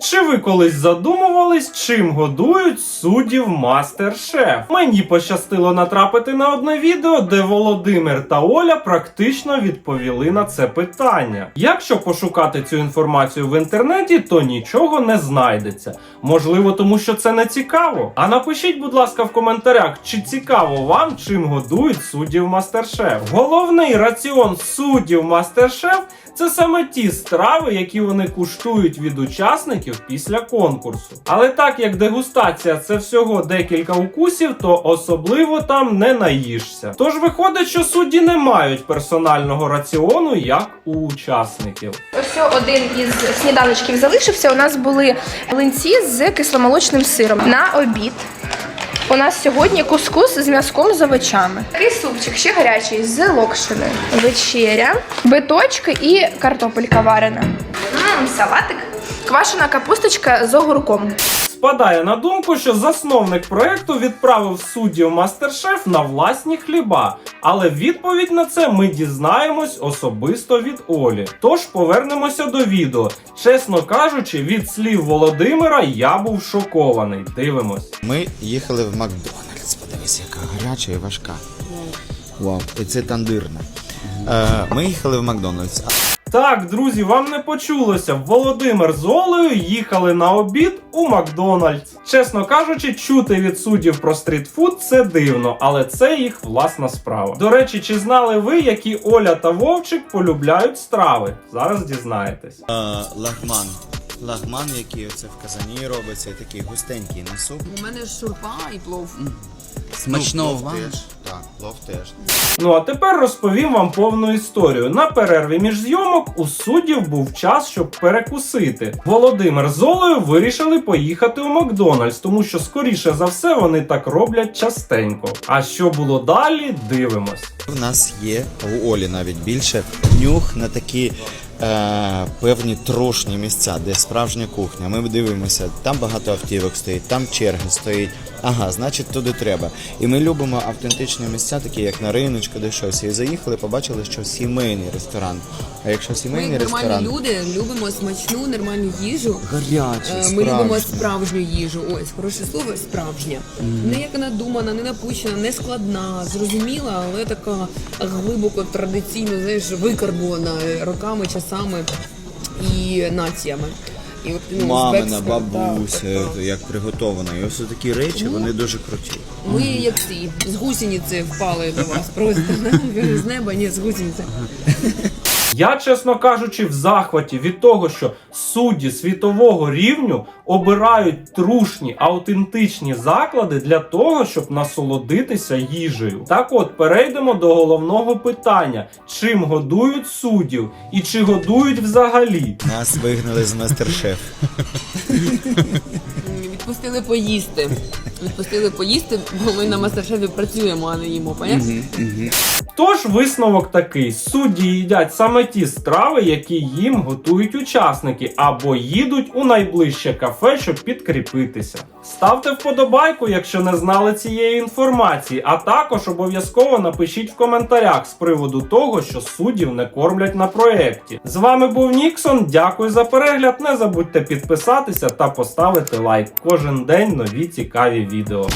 Чи ви колись задумувались, чим годують суддів Мастер-Шеф? Мені пощастило натрапити на одне відео, де Володимир та Оля практично відповіли на це питання. Якщо пошукати цю інформацію в інтернеті, то нічого не знайдеться. Можливо, тому що це не цікаво. А напишіть, будь ласка, в коментарях, чи цікаво вам, чим годують суддів Мастер-Шеф. Головний раціон суддів Мастер-Шеф це саме ті страви, які вони куштують від учасників після конкурсу. Але так як дегустація це всього декілька укусів, то особливо там не наїшся. Тож виходить, що судді не мають персонального раціону, як у учасників. Ось один із сніданочків залишився. У нас були млинці з кисломолочним сиром. На обід у нас сьогодні кускус з м'язком з овочами. Такий супчик ще гарячий з локшини. Вечеря, биточки і картопелька варена. Мм, салатик. Квашена капусточка з огурком. Спадає на думку, що засновник проекту відправив суддів Мастер-Шеф на власні хліба, але відповідь на це ми дізнаємось особисто від Олі. Тож повернемося до відео. Чесно кажучи, від слів Володимира я був шокований. Дивимось. Ми їхали в Макдональдс. Подивись, яка гаряча і важка. Вау, і це тандирна. Е, ми їхали в Макдональдс. Так, друзі, вам не почулося. Володимир з Олею їхали на обід у Макдональдс. Чесно кажучи, чути від суддів про стрітфуд це дивно, але це їх власна справа. До речі, чи знали ви, які Оля та Вовчик полюбляють страви? Зараз дізнаєтесь. Е, лагман. Лагман, який оце в казані робиться, такий густенький на суп. У мене шурпа і плов. Смачного Ну, вам. Так, плов теж. Ну а тепер розповім вам повну історію. На перерві між зйомок у суддів був час, щоб перекусити. Володимир з Олею вирішили поїхати у Макдональдс, тому що скоріше за все вони так роблять частенько. А що було далі, дивимось. У нас є, у Олі навіть більше, нюх на такі е, певні трошні місця, де справжня кухня. Ми дивимося, там багато автівок стоїть, там черги стоїть. Ага, значить туди треба. І ми любимо автентичні місця, такі як на риночку, де щось. І заїхали, побачили, що сімейний ресторан. А якщо Ми, сімейний як ресторан, нормальні люди, любимо смачну, нормальну їжу. гарячий, Е, Ми любимо справжню їжу. Ось хороше слово справжня. Не як надумана, не напущена, не складна, зрозуміла, але така глибоко традиційно, знаєш, викарбувана роками, часами і націями. І от, ну, Мамина, узбекська, бабуся, так, так. як приготована. І ось такі речі, вони дуже круті. Ми як ці з гусениці впали до вас просто з неба, ні, з гусениці. Я, чесно кажучи, в захваті від того, що судді світового рівню обирають трушні автентичні заклади для того, щоб насолодитися їжею. Так от перейдемо до головного питання: чим годують суддів і чи годують взагалі? Нас вигнали з мастер-шеф. Відпустили поїсти. Відпустили поїсти, бо ми на мастер-шефі працюємо, а не їмо, понятно? Тож висновок такий: судді їдять саме ті страви, які їм готують учасники, або їдуть у найближче кафе, щоб підкріпитися. Ставте вподобайку, якщо не знали цієї інформації, а також обов'язково напишіть в коментарях з приводу того, що суддів не кормлять на проєкті. З вами був Ніксон. Дякую за перегляд. Не забудьте підписатися та поставити лайк. Кожен день нові цікаві відео.